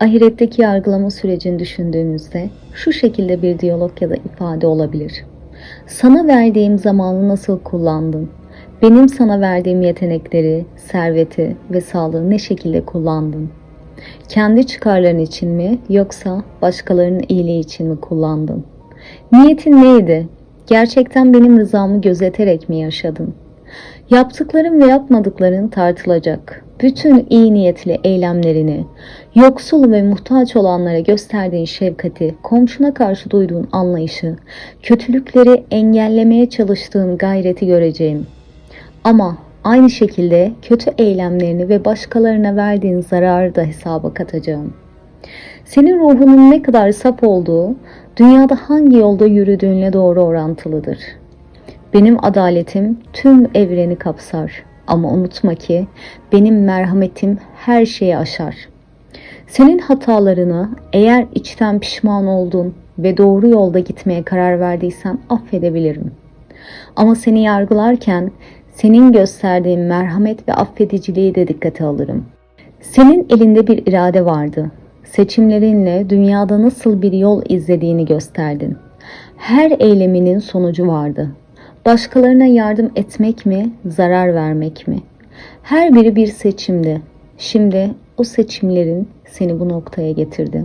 Ahiretteki yargılama sürecini düşündüğümüzde şu şekilde bir diyalog ya da ifade olabilir. Sana verdiğim zamanı nasıl kullandın? Benim sana verdiğim yetenekleri, serveti ve sağlığı ne şekilde kullandın? Kendi çıkarların için mi yoksa başkalarının iyiliği için mi kullandın? Niyetin neydi? Gerçekten benim rızamı gözeterek mi yaşadın? Yaptıkların ve yapmadıkların tartılacak. Bütün iyi niyetli eylemlerini, yoksul ve muhtaç olanlara gösterdiğin şefkati, komşuna karşı duyduğun anlayışı, kötülükleri engellemeye çalıştığın gayreti göreceğim. Ama aynı şekilde kötü eylemlerini ve başkalarına verdiğin zararı da hesaba katacağım. Senin ruhunun ne kadar saf olduğu, dünyada hangi yolda yürüdüğünle doğru orantılıdır. Benim adaletim tüm evreni kapsar. Ama unutma ki benim merhametim her şeyi aşar. Senin hatalarını eğer içten pişman oldun ve doğru yolda gitmeye karar verdiysen affedebilirim. Ama seni yargılarken senin gösterdiğin merhamet ve affediciliği de dikkate alırım. Senin elinde bir irade vardı. Seçimlerinle dünyada nasıl bir yol izlediğini gösterdin. Her eyleminin sonucu vardı. Başkalarına yardım etmek mi, zarar vermek mi? Her biri bir seçimdi. Şimdi o seçimlerin seni bu noktaya getirdi.